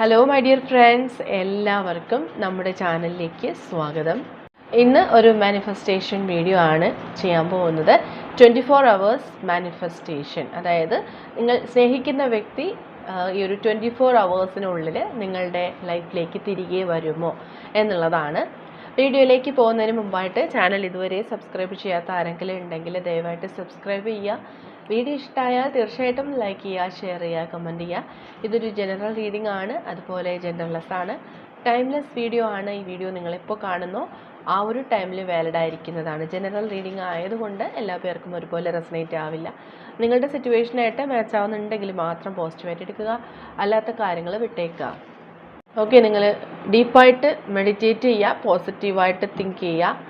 Hello my dear friends എല്ലാവർക്കും നമ്മുടെ ചാനലിലേക്ക് സ്വാഗതം. ഇന്ന് ഒരു മാനിഫെസ്റ്റേഷൻ വീഡിയോ ആണ് ചെയ്യാൻ പോകുന്നത്. ട്വന്റി ഫോർ അവേഴ്സ് മാനിഫെസ്റ്റേഷൻ അതായത് നിങ്ങൾ സ്നേഹിക്കുന്ന വ്യക്തി ഈ ഒരു ട്വന്റി ഫോർ അവേഴ്സിനുള്ളിൽ നിങ്ങളുടെ ലൈഫിലേക്ക് തിരികെ വരുമോ എന്നുള്ളതാണ്. വീഡിയോയിലേക്ക് പോകുന്നതിന് മുമ്പായിട്ട് ചാനൽ ഇതുവരെ സബ്സ്ക്രൈബ് ചെയ്യാത്ത ആരെങ്കിലും ഉണ്ടെങ്കിൽ ദയവായിട്ട് സബ്സ്ക്രൈബ് ചെയ്യുക. വീഡിയോ ഇഷ്ടമായാൽ തീർച്ചയായിട്ടും ലൈക്ക് ചെയ്യുക ഷെയർ ചെയ്യുക കമന്റ് ചെയ്യുക. ഇതൊരു ജനറൽ റീഡിംഗ് ആണ്. അതുപോലെ ജനറൽലെസ് ആണ്. ടൈംലെസ് വീഡിയോ ആണ് ഈ വീഡിയോ നിങ്ങളിപ്പോൾ കാണുന്നോ. ആ ഒരു ടൈമിൽ വാലിഡ് ആയിരിക്കുന്നതാണ്. ജനറൽ റീഡിംഗ് ആയതുകൊണ്ട് എല്ലാ പേർക്കും ഒരുപോലെ റെസനേറ്റ് ആവില്ല. നിങ്ങളുടെ സിറ്റുവേഷനായിട്ട് മാച്ച് ആവുന്നുണ്ടെങ്കിൽ മാത്രം പോസിറ്റീവായിട്ട് എടുക്കുക. അല്ലാത്ത കാര്യങ്ങൾ വിട്ടേക്കുക. ഓക്കെ നിങ്ങൾ ഡീപ്പായിട്ട് മെഡിറ്റേറ്റ് ചെയ്യുക പോസിറ്റീവായിട്ട് തിങ്ക് ചെയ്യുക.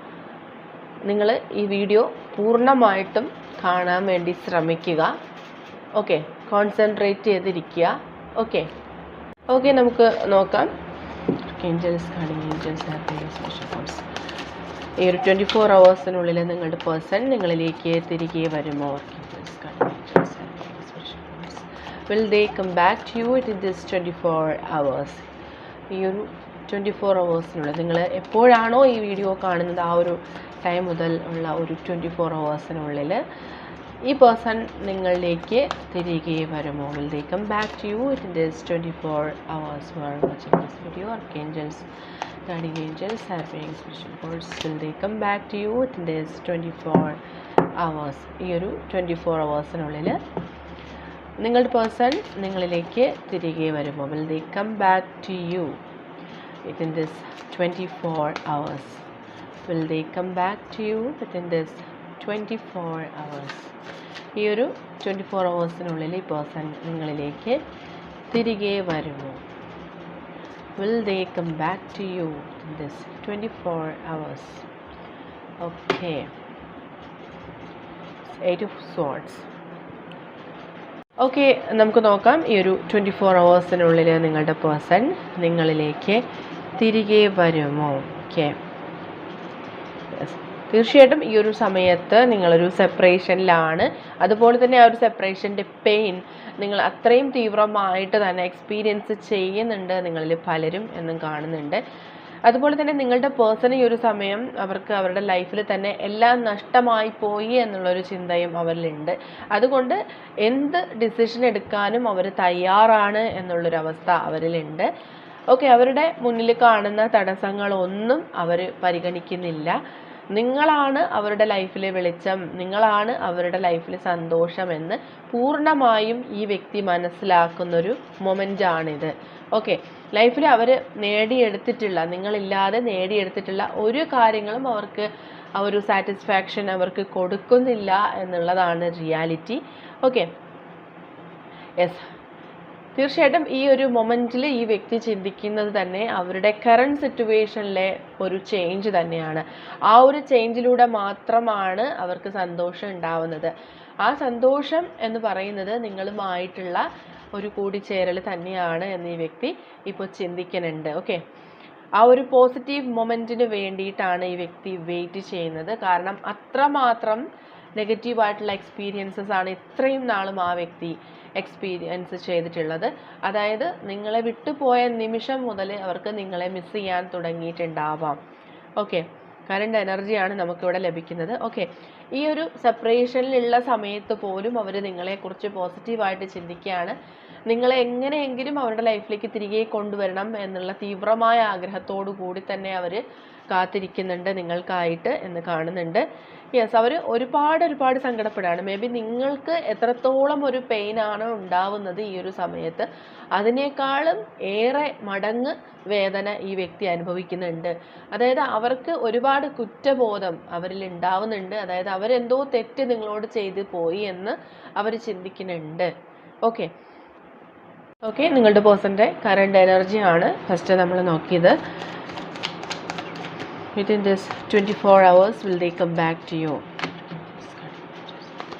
നിങ്ങൾ ഈ വീഡിയോ പൂർണമായിട്ടും കാണാൻ വേണ്ടി ശ്രമിക്കുക. ഓക്കെ കോൺസെൻട്രേറ്റ് ചെയ്തിരിക്കുക. ഓക്കെ ഓക്കെ നമുക്ക് നോക്കാം. ഏഞ്ചൽസ് കാണിങ് ഏഞ്ചൽസ് ഫോഴ്സ് ഈ ഒരു ട്വന്റി ഫോർ അവേഴ്സിനുള്ളിൽ നിങ്ങളുടെ പേഴ്സൺ നിങ്ങളിലേക്ക് തിരികെ വരുമോ will they come back to you it in this twenty four hours ഈ ഒരു ട്വന്റി ഫോർ അവേഴ്സിനുള്ളിൽ നിങ്ങൾ എപ്പോഴാണോ ഈ വീഡിയോ കാണുന്നത് ആ ഒരു ടൈം മുതൽ ഉള്ള ഒരു ട്വന്റി ഫോർ അവേഴ്സിനുള്ളിൽ ഈ പേഴ്സൺ നിങ്ങളിലേക്ക് തിരികെ വരുമോ? Will they come back to you it in this twenty four hours were watching this video archangels angels angels having special words will they come back to you? In this 24 hours. ഈ ഒരു twenty four അവേഴ്സിനുള്ളിൽ നിങ്ങളുടെ person നിങ്ങളിലേക്ക് തിരികെ വരുമോ? Will they come back to you it in this twenty four hours will they come back to you within this twenty four hours ഈ ഒരു twenty four അവേഴ്സിനുള്ളിൽ ഈ പേഴ്സൺ നിങ്ങളിലേക്ക് തിരികെ വരുമോ? Will they come back to you in this 24 hours? Okay. Eight of swords. Okay നമുക്ക് നോക്കാം. ഈ ഒരു ട്വന്റി ഫോർ അവേഴ്സിനുള്ളിൽ നിങ്ങളുടെ പേഴ്സൺ നിങ്ങളിലേക്ക് തിരികെ വരുമോ? ഓക്കെ തീർച്ചയായിട്ടും ഈ ഒരു സമയത്ത് നിങ്ങളൊരു സെപ്പറേഷനിലാണ് അതുപോലെ തന്നെ ആ ഒരു സെപ്പറേഷന്റെ പെയിൻ നിങ്ങൾ അത്രയും തീവ്രമായിട്ട് തന്നെ എക്സ്പീരിയൻസ് ചെയ്യുന്നുണ്ട് നിങ്ങളിൽ പലരും എന്നും കാണുന്നുണ്ട്. അതുപോലെ തന്നെ നിങ്ങളുടെ പേഴ്സൺ ഈ ഒരു സമയം അവർക്ക് അവരുടെ ലൈഫിൽ തന്നെ എല്ലാം നഷ്ടമായി പോയി എന്നുള്ളൊരു ചിന്തയും അവരിലുണ്ട്. അതുകൊണ്ട് എന്ത് ഡിസിഷൻ എടുക്കാനും അവർ തയ്യാറാണ് എന്നുള്ളൊരവസ്ഥ അവരിലുണ്ട്. ഓക്കെ അവരുടെ മുന്നിൽ കാണുന്ന തടസ്സങ്ങളൊന്നും അവർ പരിഗണിക്കുന്നില്ല. നിങ്ങളാണ് അവരുടെ ലൈഫിലെ വെളിച്ചം നിങ്ങളാണ് അവരുടെ ലൈഫിലെ സന്തോഷമെന്ന് പൂർണമായും ഈ വ്യക്തി മനസ്സിലാക്കുന്നൊരു മൊമെന്റാണിത് ഓക്കെ ലൈഫിൽ അവർ നേടിയെടുത്തിട്ടുള്ള നിങ്ങളില്ലാതെ നേടിയെടുത്തിട്ടുള്ള ഒരു കാര്യങ്ങളും അവർക്ക് ആ ഒരു സാറ്റിസ്ഫാക്ഷൻ അവർക്ക് കൊടുക്കുന്നില്ല എന്നുള്ളതാണ് റിയാലിറ്റി. ഓക്കെ യെസ് തീർച്ചയായിട്ടും ഈ ഒരു മൊമെന്റിൽ ഈ വ്യക്തി ചിന്തിക്കുന്നത് തന്നെ അവരുടെ കറണ്ട് സിറ്റുവേഷനിലെ ഒരു ചേഞ്ച് തന്നെയാണ്. ആ ഒരു ചേഞ്ചിലൂടെ മാത്രമാണ് അവർക്ക് സന്തോഷം ഉണ്ടാവുന്നത്. ആ സന്തോഷം എന്ന് പറയുന്നത് നിങ്ങളുമായിട്ടുള്ള ഒരു കൂടിച്ചേരൽ തന്നെയാണ് എന്ന് ഈ വ്യക്തി ഇപ്പോൾ ചിന്തിക്കുന്നുണ്ട്. ഓക്കെ ആ ഒരു പോസിറ്റീവ് മൊമെന്റിന് വേണ്ടിയിട്ടാണ് ഈ വ്യക്തി വെയിറ്റ് ചെയ്യുന്നത്. കാരണം അത്രമാത്രം നെഗറ്റീവായിട്ടുള്ള എക്സ്പീരിയൻസസ് ആണ് ഇത്രയും നാളും ആ വ്യക്തി എക്സ്പീരിയൻസ് ചെയ്തിട്ടുള്ളത്. അതായത് നിങ്ങളെ വിട്ടുപോയ നിമിഷം മുതൽ അവർക്ക് നിങ്ങളെ മിസ് ചെയ്യാൻ തുടങ്ങിയിട്ടുണ്ടാവാം. ഓക്കെ കറണ്ട് എനർജിയാണ് നമുക്കിവിടെ ലഭിക്കുന്നത്. ഓക്കെ ഈ ഒരു സെപ്പറേഷനിലുള്ള സമയത്ത് പോലും അവർ നിങ്ങളെക്കുറിച്ച് പോസിറ്റീവായിട്ട് ചിന്തിക്കുകയാണ്. നിങ്ങളെ എങ്ങനെയെങ്കിലും അവരുടെ ലൈഫിലേക്ക് തിരികെ കൊണ്ടുവരണം എന്നുള്ള തീവ്രമായ ആഗ്രഹത്തോടു കൂടി തന്നെ അവർ കാത്തിരിക്കുന്നുണ്ട് നിങ്ങൾക്കായിട്ട് എന്ന് കാണുന്നുണ്ട്. യെസ് അവർ ഒരുപാട് ഒരുപാട് സങ്കടപ്പെടുകയാണ്. മേ ബി നിങ്ങൾക്ക് എത്രത്തോളം ഒരു പെയിൻ ആണോ ഉണ്ടാവുന്നത് ഈ ഒരു സമയത്ത് അതിനേക്കാളും ഏറെ മടങ്ങ് വേദന ഈ വ്യക്തി അനുഭവിക്കുന്നുണ്ട്. അതായത് അവർക്ക് ഒരുപാട് കുറ്റബോധം അവരിൽ ഉണ്ടാവുന്നുണ്ട്. അതായത് അവരെന്തോ തെറ്റ് നിങ്ങളോട് ചെയ്ത് പോയി എന്ന് അവർ ചിന്തിക്കുന്നുണ്ട്. ഓക്കെ ഓക്കെ നിങ്ങളുടെ പേഴ്സന്റെ കറണ്ട് എനർജിയാണ് ഫസ്റ്റ് നമ്മൾ നോക്കിയത്. within this 24 hours will they come back to you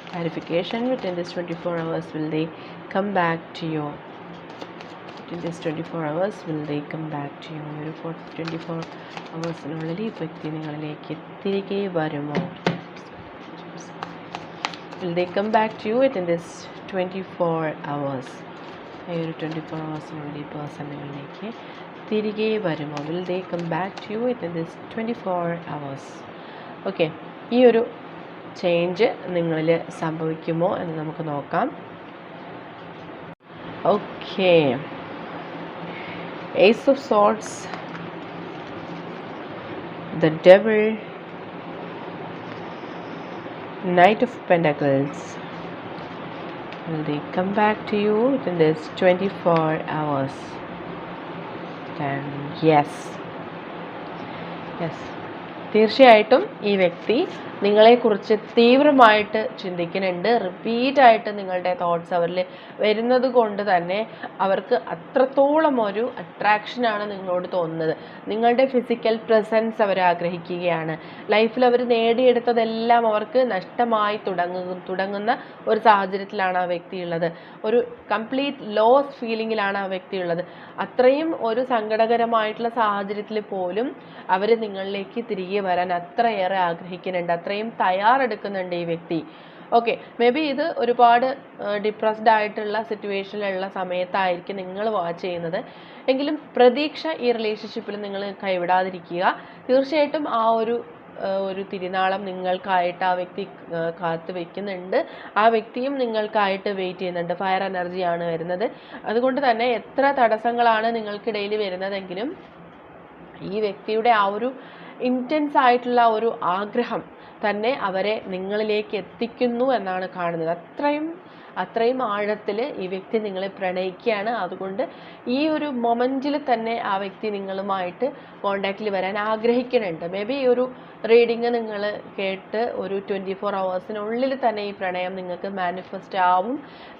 clarification within this 24 hours will they come back to you within this 24 hours will they come back to you ഒരു four twenty four അവേഴ്സിനുള്ളിൽ ഈ വ്യക്തി നിങ്ങളിലേക്ക് തിരികെ വരുമോ will they come back to you within this 24 hours ഈ ഒരു twenty four അവേഴ്സിനുള്ളിൽ ഈ പേഴ്സൺ നിങ്ങളിലേക്ക് തിരികെ വരുമോ? Will they come back to you in this twenty four hours okay ഈ ഒരു ചേഞ്ച് നിങ്ങളിൽ സംഭവിക്കുമോ എന്ന് നമുക്ക് നോക്കാം. Okay ace of swords the devil. Knight of pentacles. Will they come back to you within this 24 hours? Then yes. Yes. തീർച്ചയായിട്ടും ഈ വ്യക്തി നിങ്ങളെക്കുറിച്ച് തീവ്രമായിട്ട് ചിന്തിക്കുന്നുണ്ട്. റിപ്പീറ്റായിട്ട് നിങ്ങളുടെ തോട്ട്സ് അവരിൽ വരുന്നത് കൊണ്ട് തന്നെ അവർക്ക് അത്രത്തോളം ഒരു അട്രാക്ഷനാണ് നിങ്ങളോട് തോന്നുന്നത്. നിങ്ങളുടെ ഫിസിക്കൽ പ്രസൻസ് അവർ ആഗ്രഹിക്കുകയാണ്. ലൈഫിൽ അവർ നേടിയെടുത്തതെല്ലാം അവർക്ക് നഷ്ടമായി തുടങ്ങുക തുടങ്ങുന്ന ഒരു സാഹചര്യത്തിലാണ് ആ വ്യക്തിയുള്ളത്. ഒരു കംപ്ലീറ്റ് ലോസ് ഫീലിങ്ങിലാണ് ആ വ്യക്തിയുള്ളത്. അത്രയും ഒരു സങ്കടകരമായിട്ടുള്ള സാഹചര്യത്തിൽ പോലും അവർ നിങ്ങളിലേക്ക് തിരികെ വരാൻ അത്രയേറെ ആഗ്രഹിക്കുന്നുണ്ട്. അത്രയും തയ്യാറെടുക്കുന്നുണ്ട് ഈ വ്യക്തി. ഓക്കെ മേ ബി ഇത് ഒരുപാട് ഡിപ്രസ്ഡ് ആയിട്ടുള്ള സിറ്റുവേഷനിലുള്ള സമയത്തായിരിക്കും നിങ്ങൾ വാച്ച് ചെയ്യുന്നത്. എങ്കിലും പ്രതീക്ഷ ഈ റിലേഷൻഷിപ്പിൽ നിങ്ങൾ കൈവിടാതിരിക്കുക. തീർച്ചയായിട്ടും ആ ഒരു ഒരു തിരുനാളം നിങ്ങൾക്കായിട്ട് ആ വ്യക്തി കാത്തു വയ്ക്കുന്നുണ്ട് ആ വ്യക്തിയും നിങ്ങൾക്കായിട്ട് വെയിറ്റ് ചെയ്യുന്നുണ്ട്. ഫയർ എനർജിയാണ് വരുന്നത്. അതുകൊണ്ട് തന്നെ എത്ര തടസ്സങ്ങളാണ് നിങ്ങൾക്കിടയിൽ വരുന്നതെങ്കിലും ഈ വ്യക്തിയുടെ ആ ഒരു ഇന്റൻസ് ആയിട്ടുള്ള ഒരു ആഗ്രഹം തന്നെ അവരെ നിങ്ങളിലേക്ക് എത്തിക്കുന്നു എന്നാണ് കാണുന്നത്. അത്രയും അത്രയും ആഴത്തിൽ ഈ വ്യക്തി നിങ്ങളെ പ്രണയിക്കുകയാണ്. അതുകൊണ്ട് ഈ ഒരു മൊമെന്റിൽ തന്നെ ആ വ്യക്തി നിങ്ങളുമായിട്ട് കോണ്ടാക്റ്റിൽ വരാൻ ആഗ്രഹിക്കുന്നുണ്ട്. മേ ബി ഈ ഒരു റീഡിങ് നിങ്ങൾ കേട്ട് ഒരു ട്വന്റി ഫോർ അവേഴ്സിനുള്ളിൽ തന്നെ ഈ പ്രണയം നിങ്ങൾക്ക് മാനിഫെസ്റ്റ് ആവും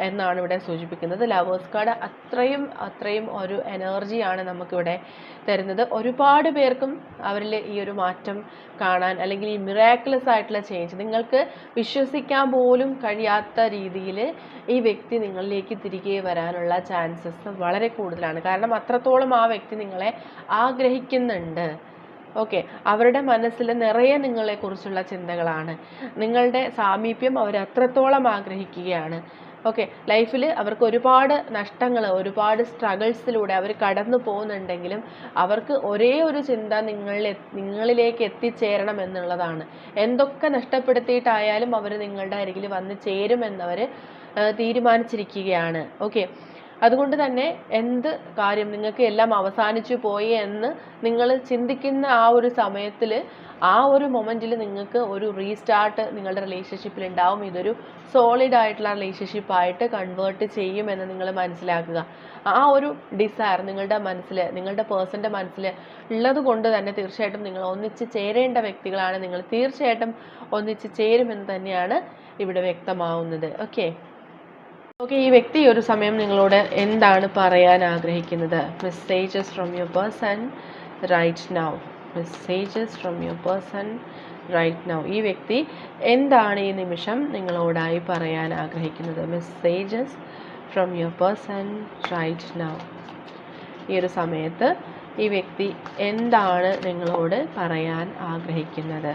എന്നാണ് ഇവിടെ സൂചിപ്പിക്കുന്നത്. ലവേഴ്സ് കാർഡ് അത്രയും അത്രയും ഒരു എനർജിയാണ് നമുക്കിവിടെ തരുന്നത്. ഒരുപാട് പേർക്കും അവരിൽ ഈ ഒരു മാറ്റം കാണാൻ അല്ലെങ്കിൽ ഈ മിറാക്കുലസ് ആയിട്ടുള്ള ചേഞ്ച് നിങ്ങൾക്ക് വിശ്വസിക്കാൻ പോലും കഴിയാത്ത രീതിയിൽ ഈ വ്യക്തി നിങ്ങളിലേക്ക് തിരികെ വരാനുള്ള ചാൻസസ് വളരെ കൂടുതലാണ്. കാരണം അത്രത്തോളം ആ വ്യക്തി നിങ്ങളെ ആഗ്രഹിക്കുന്നുണ്ട്. ഓക്കെ അവരുടെ മനസ്സിൽ നിറയെ നിങ്ങളെക്കുറിച്ചുള്ള ചിന്തകളാണ്. നിങ്ങളുടെ സാമീപ്യം അവർ അത്രത്തോളം ആഗ്രഹിക്കുകയാണ്. ഓക്കെ ലൈഫിൽ അവർക്ക് ഒരുപാട് നഷ്ടങ്ങൾ ഒരുപാട് സ്ട്രഗിൾസിലൂടെ അവർ കടന്നു പോകുന്നുണ്ടെങ്കിലും അവർക്ക് ഒരേ ഒരു ചിന്ത നിങ്ങളിൽ നിങ്ങളിലേക്ക് എത്തിച്ചേരണം എന്നുള്ളതാണ്. എന്തൊക്കെ നഷ്ടപ്പെടുത്തിയിട്ടായാലും അവർ നിങ്ങളുടെ അരികിൽ വന്ന് ചേരുമെന്നവർ തീരുമാനിച്ചിരിക്കുകയാണ്. ഓക്കെ. അതുകൊണ്ട് തന്നെ എന്ത് കാര്യം നിങ്ങൾക്ക് എല്ലാം അവസാനിച്ചു പോയി എന്ന് നിങ്ങൾ ചിന്തിക്കുന്ന ആ ഒരു സമയത്തിൽ ആ ഒരു മൊമെന്റിൽ നിങ്ങൾക്ക് ഒരു റീസ്റ്റാർട്ട് നിങ്ങളുടെ റിലേഷൻഷിപ്പിൽ ഉണ്ടാവും. ഇതൊരു സോളിഡ് ആയിട്ടുള്ള റിലേഷൻഷിപ്പായിട്ട് കൺവേർട്ട് ചെയ്യുമെന്ന് നിങ്ങൾ മനസ്സിലാക്കുക. ആ ഒരു ഡിസയർ നിങ്ങളുടെ മനസ്സിൽ നിങ്ങളുടെ പേഴ്സന്റെ മനസ്സിൽ ഉള്ളത് കൊണ്ട് തന്നെ തീർച്ചയായിട്ടും നിങ്ങൾ ഒന്നിച്ച് ചേരേണ്ട വ്യക്തികളാണ്. നിങ്ങൾ തീർച്ചയായിട്ടും ഒന്നിച്ച് ചേരുമെന്ന് തന്നെയാണ് ഇവിടെ വ്യക്തമാവുന്നത്. ഓക്കെ. ഓക്കെ ഈ വ്യക്തി ഒരു സമയം നിങ്ങളോട് എന്താണ് പറയാൻ ആഗ്രഹിക്കുന്നത്? Messages from your person right now messages from your person right now ഈ വ്യക്തി എന്താണ് ഈ നിമിഷം നിങ്ങളോടായി പറയാൻ ആഗ്രഹിക്കുന്നത്? Messages from your person right now ഈ ഒരു സമയത്ത് ഈ വ്യക്തി എന്താണ് നിങ്ങളോട് പറയാൻ ആഗ്രഹിക്കുന്നത്?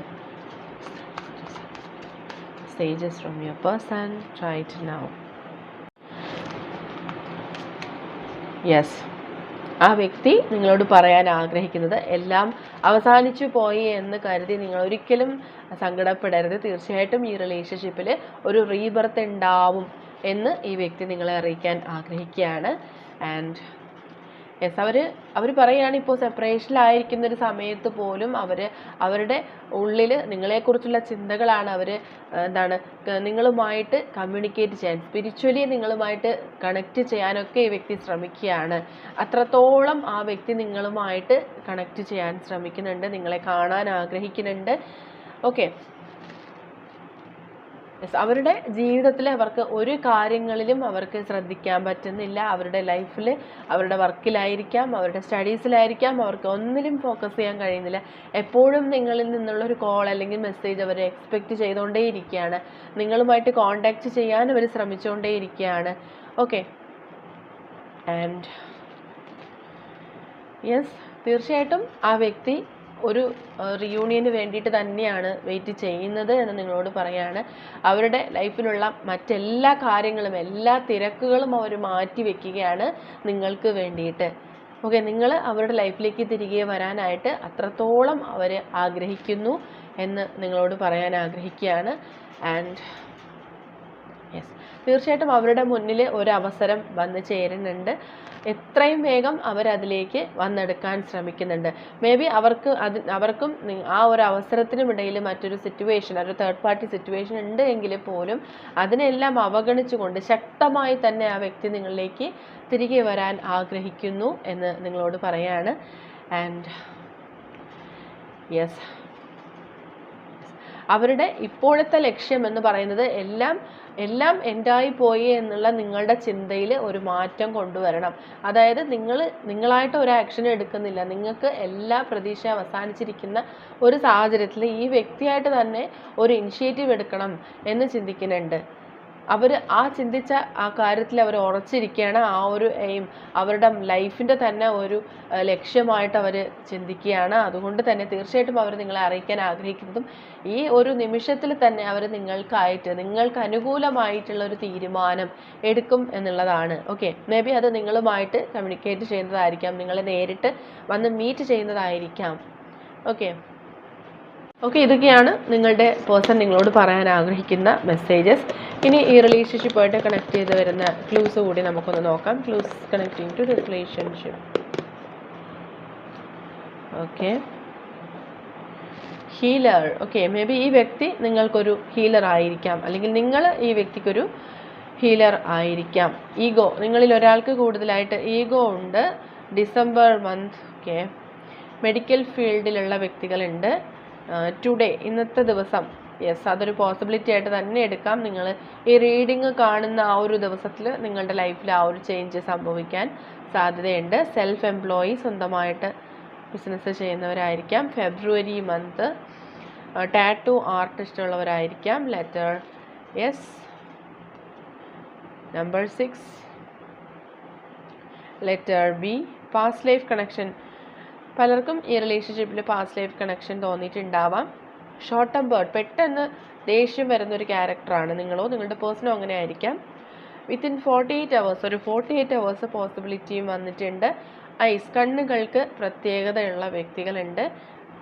Messages from your person right now yes ആ വ്യക്തി നിങ്ങളോട് പറയാൻ ആഗ്രഹിക്കുന്നത് എല്ലാം അവസാനിച്ചു പോയി എന്ന് കരുതി നിങ്ങൾ ഒരിക്കലും സങ്കടപ്പെടരുത്. തീർച്ചയായിട്ടും ഈ റിലേഷൻഷിപ്പിൽ ഒരു റീബർത്ത് ഉണ്ടാവും എന്ന് ഈ വ്യക്തി നിങ്ങളെ അറിയിക്കാൻ ആഗ്രഹിക്കുകയാണ്. ആൻഡ് യെസ് അവർ അവർ പറയുകയാണ് ഇപ്പോൾ സെപ്പറേഷനിലായിരിക്കുന്ന ഒരു സമയത്ത് പോലും അവർ അവരുടെ ഉള്ളിൽ നിങ്ങളെക്കുറിച്ചുള്ള ചിന്തകളാണ് അവർ എന്താണ് നിങ്ങളുമായിട്ട് കമ്മ്യൂണിക്കേറ്റ് ചെയ്യാൻ സ്പിരിച്വലി നിങ്ങളുമായിട്ട് കണക്റ്റ് ചെയ്യാനൊക്കെ ഈ വ്യക്തി ശ്രമിക്കുകയാണ്. അത്രത്തോളം ആ വ്യക്തി നിങ്ങളുമായിട്ട് കണക്റ്റ് ചെയ്യാൻ ശ്രമിക്കുന്നുണ്ട് നിങ്ങളെ കാണാൻ ആഗ്രഹിക്കുന്നുണ്ട്. ഓക്കെ അവരുടെ ജീവിതത്തിൽ അവർക്ക് ഒരു കാര്യങ്ങളിലും അവർക്ക് ശ്രദ്ധിക്കാൻ പറ്റുന്നില്ല. അവരുടെ ലൈഫിൽ അവരുടെ വർക്കിലായിരിക്കാം അവരുടെ സ്റ്റഡീസിലായിരിക്കാം അവർക്ക് ഒന്നിലും ഫോക്കസ് ചെയ്യാൻ കഴിയുന്നില്ല. എപ്പോഴും നിങ്ങളിൽ നിന്നുള്ള ഒരു കോൾ അല്ലെങ്കിൽ മെസ്സേജ് അവർ എക്സ്പെക്റ്റ് ചെയ്തുകൊണ്ടേയിരിക്കുകയാണ് നിങ്ങളുമായിട്ട് കോണ്ടാക്റ്റ് ചെയ്യാൻ അവർ ശ്രമിച്ചുകൊണ്ടേയിരിക്കുകയാണ് ഓക്കെ ആൻഡ് യെസ് തീർച്ചയായിട്ടും ആ വ്യക്തി ഒരു റിയൂണിയന് വേണ്ടിയിട്ട് തന്നെയാണ് വെയിറ്റ് ചെയ്യുന്നത് എന്ന് നിങ്ങളോട് പറയാണ്. അവരുടെ ലൈഫിലുള്ള മറ്റെല്ലാ കാര്യങ്ങളും എല്ലാ തിരക്കുകളും അവർ മാറ്റി വെക്കുകയാണ് നിങ്ങൾക്ക് വേണ്ടിയിട്ട്. ഓക്കെ നിങ്ങൾ അവരുടെ ലൈഫിലേക്ക് തിരികെ വരാനായിട്ട് അത്രത്തോളം അവർ ആഗ്രഹിക്കുന്നു എന്ന് നിങ്ങളോട് പറയാൻ ആഗ്രഹിക്കുകയാണ്. ആൻഡ് തീർച്ചയായിട്ടും അവരുടെ മുന്നിൽ ഒരു അവസരം വന്നു ചേരുന്നുണ്ട്. എത്രയും വേഗം അവരതിലേക്ക് വന്നെടുക്കാൻ ശ്രമിക്കുന്നുണ്ട്. മേ ബി അവർക്ക് അത് അവർക്കും ആ ഒരു അവസരത്തിനും ഇടയിൽ മറ്റൊരു സിറ്റുവേഷൻ ഒരു തേർഡ് പാർട്ടി സിറ്റുവേഷൻ ഉണ്ട് എങ്കിൽ പോലും അതിനെല്ലാം അവഗണിച്ചുകൊണ്ട് ശക്തമായി തന്നെ ആ വ്യക്തി നിങ്ങളിലേക്ക് തിരികെ വരാൻ ആഗ്രഹിക്കുന്നു എന്ന് നിങ്ങളോട് പറയാണ്. ആൻഡ് യെസ് അവരുടെ ഇപ്പോഴത്തെ ലക്ഷ്യം എന്ന് പറയുന്നത് എല്ലാം എല്ലാം എന്റായി പോയി എന്നുള്ള നിങ്ങളുടെ ചിന്തയിൽ ഒരു മാറ്റം കൊണ്ടുവരണം. അതായത് നിങ്ങൾ നിങ്ങളായിട്ട് ഒരു ആക്ഷൻ എടുക്കുന്നില്ല. നിങ്ങൾക്ക് എല്ലാ പ്രതീക്ഷ അവസാനിച്ചിരിക്കുന്ന ഒരു സാഹചര്യത്തിൽ ഈ വ്യക്തിയായിട്ട് തന്നെ ഒരു ഇനിഷ്യേറ്റീവ് എടുക്കണം എന്ന് ചിന്തിക്കുന്നുണ്ട്. അവർ ആ ചിന്തിച്ച ആ കാര്യത്തിൽ അവർ ഉറച്ചിരിക്കുകയാണ്. ആ ഒരു എയിം അവരുടെ ലൈഫിന്റെ തന്നെ ഒരു ലക്ഷ്യമായിട്ട് അവർ ചിന്തിക്കുകയാണ്. അതുകൊണ്ട് തന്നെ തീർച്ചയായിട്ടും അവർ നിങ്ങളെ അറിയിക്കാൻ ആഗ്രഹിക്കുന്നതും ഈ ഒരു നിമിഷത്തിൽ തന്നെ അവർ നിങ്ങൾക്കായിട്ട് നിങ്ങൾക്ക് അനുകൂലമായിട്ടുള്ള ഒരു തീരുമാനം എടുക്കും എന്നുള്ളതാണ്. ഓക്കെ മേ ബി അത് നിങ്ങളുമായിട്ട് കമ്മ്യൂണിക്കേറ്റ് ചെയ്യുന്നതായിരിക്കാം. നിങ്ങളെ നേരിട്ട് വന്ന് മീറ്റ് ചെയ്യുന്നതായിരിക്കാം. ഓക്കെ ഓക്കെ ഇതൊക്കെയാണ് നിങ്ങളുടെ പേഴ്സൺ നിങ്ങളോട് പറയാൻ ആഗ്രഹിക്കുന്ന മെസ്സേജസ്. ഇനി ഈ റിലേഷൻഷിപ്പായിട്ട് കണക്ട് ചെയ്ത് വരുന്ന ക്ലൂസ് കൂടി നമുക്കൊന്ന് നോക്കാം. Clues connecting to relationship okay. Healer okay maybe ഈ വ്യക്തി നിങ്ങൾക്കൊരു ഹീലർ ആയിരിക്കാം. അല്ലെങ്കിൽ നിങ്ങൾ ഈ വ്യക്തിക്കൊരു ഹീലർ ആയിരിക്കാം. ഈഗോ നിങ്ങളിൽ ഒരാൾക്ക് കൂടുതലായിട്ട് ഈഗോ ഉണ്ട്. December month okay. മെഡിക്കൽ ഫീൽഡിലുള്ള വ്യക്തികളുണ്ട്. ടുഡേ ഇന്നത്തെ ദിവസം. യെസ് അതൊരു പോസിബിലിറ്റി ആയിട്ട് തന്നെ എടുക്കാം. നിങ്ങൾ ഈ റീഡിങ് കാണുന്ന ആ ഒരു ദിവസത്തിൽ നിങ്ങളുടെ ലൈഫിൽ ആ ഒരു ചേഞ്ച് സംഭവിക്കാൻ സാധ്യതയുണ്ട്. സെൽഫ് എംപ്ലോയി സ്വന്തമായിട്ട് ബിസിനസ് ചെയ്യുന്നവരായിരിക്കാം. ഫെബ്രുവരി month tattoo artist ഉള്ളവരായിരിക്കാം. Letter yes number six letter B past life connection പലർക്കും ഈ റിലേഷൻഷിപ്പിൽ പാസ്റ്റ് ലൈഫ് കണക്ഷൻ തോന്നിയിട്ടുണ്ടാവാം. ഷോർട്ട് ടേം ബേർഡ് പെട്ടെന്ന് ദേഷ്യം വരുന്നൊരു ക്യാരക്ടറാണ് നിങ്ങളോ? നിങ്ങളുടെ പേഴ്സണോ അങ്ങനെ ആയിരിക്കാം. വിത്തിൻ ഫോർട്ടി എയ്റ്റ് അവേഴ്സ് ഒരു ഫോർട്ടി എയ്റ്റ് അവേഴ്സ് പോസിബിലിറ്റിയും വന്നിട്ടുണ്ട്. ഐസ് കണ്ണുകൾക്ക് പ്രത്യേകതയുള്ള വ്യക്തികളുണ്ട്.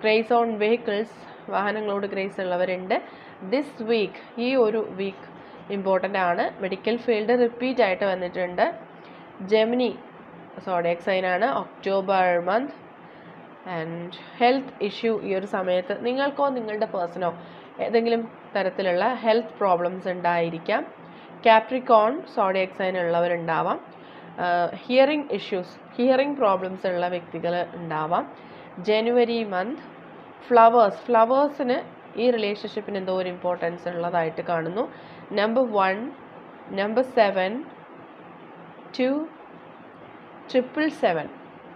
ക്രേസ് ഓൺ വെഹിക്കിൾസ് വാഹനങ്ങളോട് ക്രേസ് ഉള്ളവരുണ്ട്. ദിസ് വീക്ക് ഈ ഒരു വീക്ക് ഇമ്പോർട്ടന്റ് ആണ്. മെഡിക്കൽ ഫീൽഡ് റിപ്പീറ്റ് ആയിട്ട് വന്നിട്ടുണ്ട്. ജെമിനി സോഡിയക് സൈൻ ആണ്. October month and health issue ഈ ഒരു സമയത്ത് നിങ്ങൾക്കോ നിങ്ങളുടെ പേഴ്സണോ ഏതെങ്കിലും തരത്തിലുള്ള ഹെൽത്ത് പ്രോബ്ലംസ് ഉണ്ടായിരിക്കാം. കാപ്രിക്കോൺ സോഡിയക് സൈൻ ഉള്ളവരുണ്ടാവാം. ഹിയറിംഗ് ഇഷ്യൂസ് ഹിയറിംഗ് പ്രോബ്ലംസ് ഉള്ള വ്യക്തികൾ ഉണ്ടാവാം. ജനുവരി മന്ത് ഫ്ലവേഴ്സ് ഫ്ലവേഴ്സിന് ഈ റിലേഷൻഷിപ്പിന് എന്തോ ഒരു ഇമ്പോർട്ടൻസ് ഉള്ളതായിട്ട് കാണുന്നു. Number one number seven two triple seven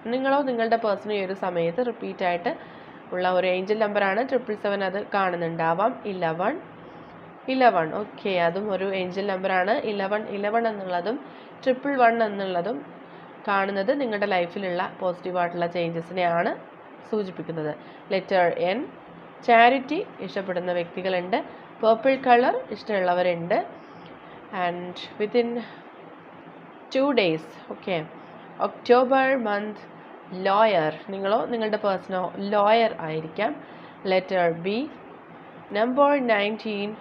നിങ്ങളോ നിങ്ങളുടെ പേഴ്സണോ ഈ ഒരു സമയത്ത് റിപ്പീറ്റ് ആയിട്ട് ഉള്ള ഒരു ഏഞ്ചൽ നമ്പറാണ് ട്രിപ്പിൾ സെവൻ അത് കാണുന്നുണ്ടാവാം. ഇലവൺ ഇലവൺ ഓക്കെ അതും ഒരു ഏഞ്ചൽ നമ്പറാണ് ഇലവൺ ഇലവൺ എന്നുള്ളതും ട്രിപ്പിൾ വൺ എന്നുള്ളതും കാണുന്നത് നിങ്ങളുടെ ലൈഫിലുള്ള പോസിറ്റീവായിട്ടുള്ള ചേഞ്ചസിനെയാണ് സൂചിപ്പിക്കുന്നത്. ലെറ്റർ എൻ ചാരിറ്റി ഇഷ്ടപ്പെടുന്ന വ്യക്തികളുണ്ട്. Purple colour ഇഷ്ടമുള്ളവരുണ്ട്. And within two days okay October month lawyer നിങ്ങളോ നിങ്ങളുടെ പേഴ്സണോ ലോയർ ആയിരിക്കാം. Letter B number nineteen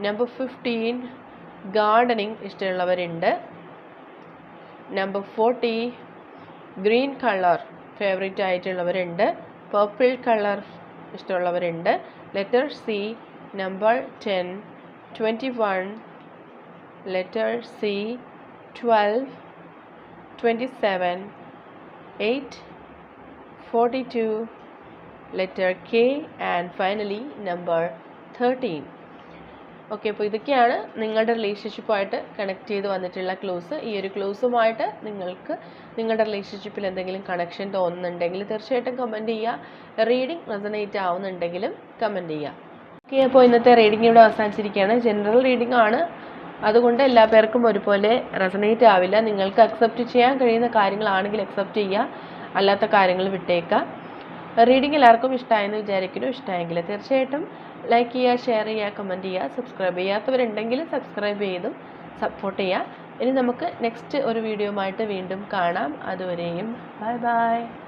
number fifteen gardening ഇഷ്ടമുള്ളവരുണ്ട്. Number forty green colour favourite ആയിട്ടുള്ളവരുണ്ട്. Purple colour ഇഷ്ടമുള്ളവരുണ്ട്. Letter C number ten twenty one letter C twelve twenty seven eight forty two letter K and finally number thirteen okay അപ്പോൾ ഇതൊക്കെയാണ് നിങ്ങളുടെ റിലേഷൻഷിപ്പുമായിട്ട് connect ചെയ്ത് വന്നിട്ടുള്ള close ഈ ഒരു ക്ലോസുമായിട്ട് നിങ്ങൾക്ക് നിങ്ങളുടെ റിലേഷൻഷിപ്പിൽ എന്തെങ്കിലും കണക്ഷൻ തോന്നുന്നുണ്ടെങ്കിൽ തീർച്ചയായിട്ടും കമന്റ് ചെയ്യുക. റീഡിംഗ് റെസനേറ്റ് ആവുന്നുണ്ടെങ്കിലും കമന്റ് ചെയ്യുക. ഓക്കെ അപ്പോൾ ഇന്നത്തെ റീഡിംഗ് ഇവിടെ അവസാനിച്ചിരിക്കുകയാണ്. ജനറൽ റീഡിംഗ് ആണ്. അതുകൊണ്ട് എല്ലാ പേർക്കും ഒരുപോലെ റെസണേറ്റ് ആവില്ല. നിങ്ങൾക്ക് അക്സെപ്റ്റ് ചെയ്യാൻ കഴിയുന്ന കാര്യങ്ങളാണെങ്കിൽ അക്സെപ്റ്റ് ചെയ്യുക. അല്ലാത്ത കാര്യങ്ങൾ വിട്ടേക്കുക റീഡിംഗ് എല്ലാവർക്കും ഇഷ്ടമായെന്ന് വിചാരിക്കുന്നു. ഇഷ്ടമായെങ്കിൽ തീർച്ചയായിട്ടും ലൈക്ക് ചെയ്യുക ഷെയർ ചെയ്യുക കമന്റ് ചെയ്യുക സബ്സ്ക്രൈബ് ചെയ്യാത്തവരുണ്ടെങ്കിൽ സബ്സ്ക്രൈബ് ചെയ്തും സപ്പോർട്ട് ചെയ്യുക. ഇനി നമുക്ക് നെക്സ്റ്റ് ഒരു വീഡിയോ ആയിട്ട് വീണ്ടും കാണാം. അതുവരെയും ബൈ ബൈ